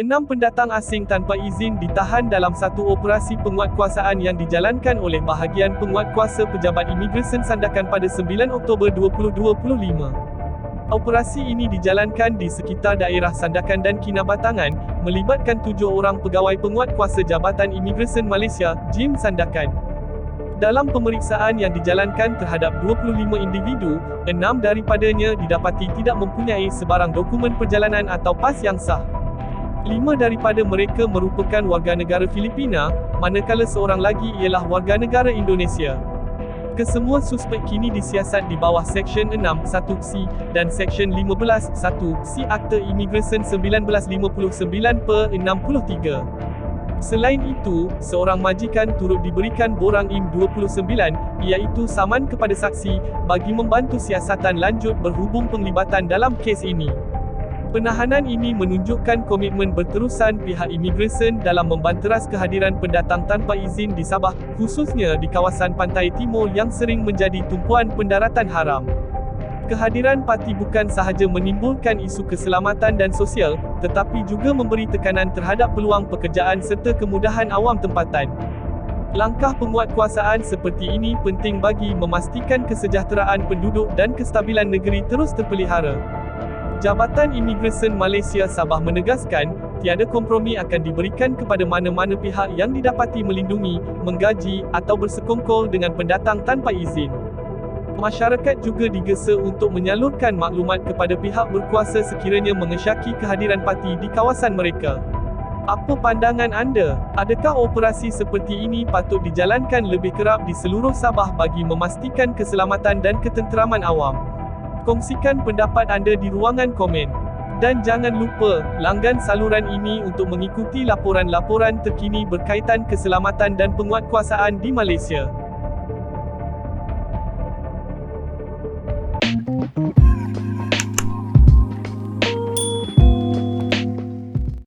Enam pendatang asing tanpa izin ditahan dalam satu operasi penguatkuasaan yang dijalankan oleh bahagian penguatkuasa Pejabat Imigresen Sandakan pada 9 Oktober 2025. Operasi ini dijalankan di sekitar daerah Sandakan dan Kinabatangan, melibatkan tujuh orang pegawai penguatkuasa Jabatan Imigresen Malaysia, JIM Sandakan. Dalam pemeriksaan yang dijalankan terhadap 25 individu, enam daripadanya didapati tidak mempunyai sebarang dokumen perjalanan atau pas yang sah. Lima daripada mereka merupakan warga negara Filipina, manakala seorang lagi ialah warga negara Indonesia. Kesemua suspek kini disiasat di bawah Seksyen 6, 1C, dan Seksyen 15, 1C Akta Imigresen 1959 per 63. Selain itu, seorang majikan turut diberikan borang IM 29, iaitu saman kepada saksi, bagi membantu siasatan lanjut berhubung penglibatan dalam kes ini. Penahanan ini menunjukkan komitmen berterusan pihak imigresen dalam membanteras kehadiran pendatang tanpa izin di Sabah, khususnya di kawasan pantai timur yang sering menjadi tumpuan pendaratan haram. Kehadiran parti bukan sahaja menimbulkan isu keselamatan dan sosial, tetapi juga memberi tekanan terhadap peluang pekerjaan serta kemudahan awam tempatan. Langkah penguatkuasaan seperti ini penting bagi memastikan kesejahteraan penduduk dan kestabilan negeri terus terpelihara. Jabatan Imigresen Malaysia Sabah menegaskan, tiada kompromi akan diberikan kepada mana-mana pihak yang didapati melindungi, menggaji, atau bersekongkol dengan pendatang tanpa izin. Masyarakat juga digesa untuk menyalurkan maklumat kepada pihak berkuasa sekiranya mengesyaki kehadiran parti di kawasan mereka. Apa pandangan anda? Adakah operasi seperti ini patut dijalankan lebih kerap di seluruh Sabah bagi memastikan keselamatan dan ketenteraman awam? Kongsikan pendapat anda di ruangan komen. Dan jangan lupa, langgan saluran ini untuk mengikuti laporan-laporan terkini berkaitan keselamatan dan penguatkuasaan di Malaysia.